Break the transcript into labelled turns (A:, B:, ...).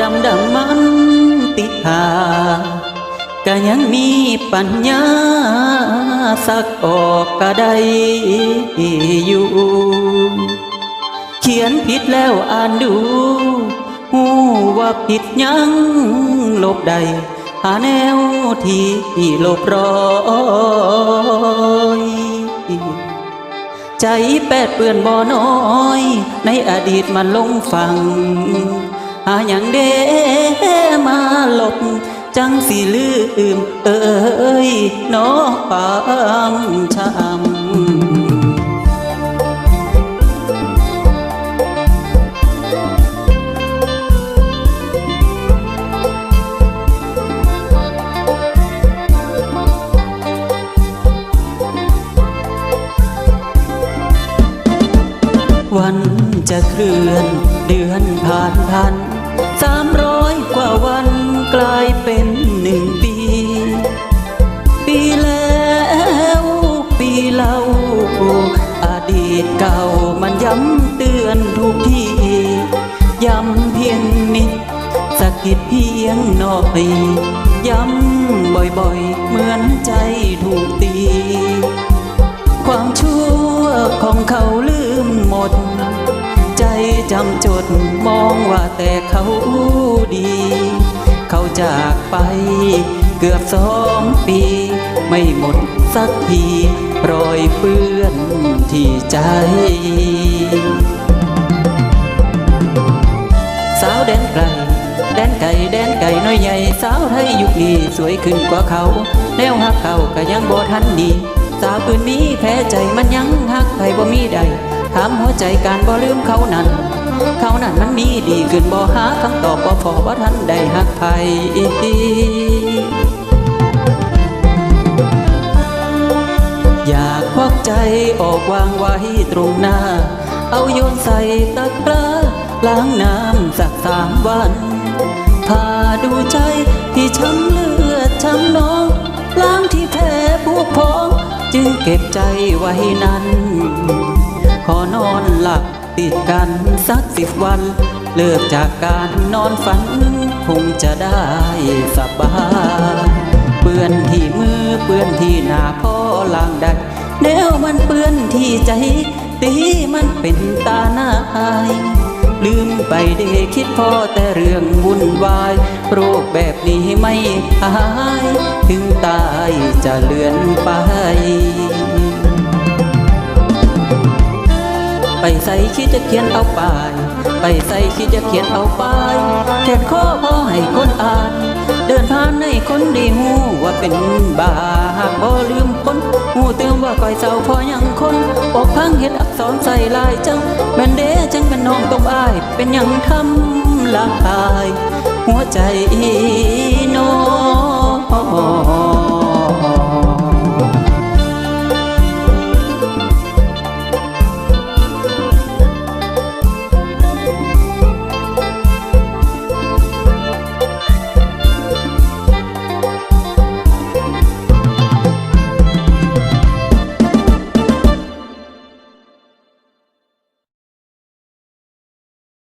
A: ดำดำมันติดหาก็ยังมีปัญญาสักออกก็ได้อยู่ เขียนผิดแล้วอ่านดูหูว่าผิดยังลบใด หาแนวที่ลบรอยใจแปดเปื่อนบ่อน้อย ในอดีตมันลงฟัง หาอย่างเดมาหลบ จังสิลืม เอ้ยน้อความช้ำวันจะเคลื่อนเดือนผ่านพัน วันกลายเป็นหนึ่งปี ปีแล้วปีเล่าอดีตเก่ามันย้ำเตือนทุกทีย้ำเพียงนิดสะกิดเพียงหน่อย ย้ำบ่อย จำจดมองว่าแต่เขาดี เขาจากไปเกือบสองปี ไม่หมดสักทีรอยเปื้อนที่ใจสาวแดนไกลแดนไก่แดนไก่น้อยใหญ่สาวไทยยุคนี้สวยขึ้นกว่าเขา แนวหักเขาก็ยังบ่ทันดีสาวปืนมีแพ้ใจมันยังหักใครบ่มีใดถามหัวใจการบ่ลืมเขานั้น นั้นมันมีดีขึ้นบ่หาคำตอบบ่พอบ่ทันได้หักใครอยากควักใจออกวางไว้ตรงหน้า เอาโยนใส่ตะกร้าล้างน้ำสักสามวันพาดูใจที่ช้ำเลือดช้ำน้อง ล้างที่แผลผู้พอง จึงเก็บใจไว้นั้น ขอนอนหลับ ติดกันสักสิบวัน เลิกจากการนอนฝัน คงจะได้สบายเปื้อนที่มือเปื้อนที่หน้าพ่อล้างได้แนวมันเปื้อนที่ใจ ตีมันเป็นตาหน้าอายลืมไปเดคิดพ่อแต่เรื่องวุ่นวาย โรคแบบนี้ไม่หาย ถึงตายจะเลือนไป ใส่คิดจะเขียนเอาปาย ไปใส่คิดจะเขียนเอาปายแค่ข้อพอให้คนอ่าน เดินผ่านให้คนด้หูว่าเป็นบาหากบ่ลืมคนหูเตือนว่าก่อยเศร้าพอยังคนอกพังเห็นอักษรใส่ลายจังแม่นเด้จังเป็นน้องตกอาย เป็นยังทำลาย หัวใจน้อง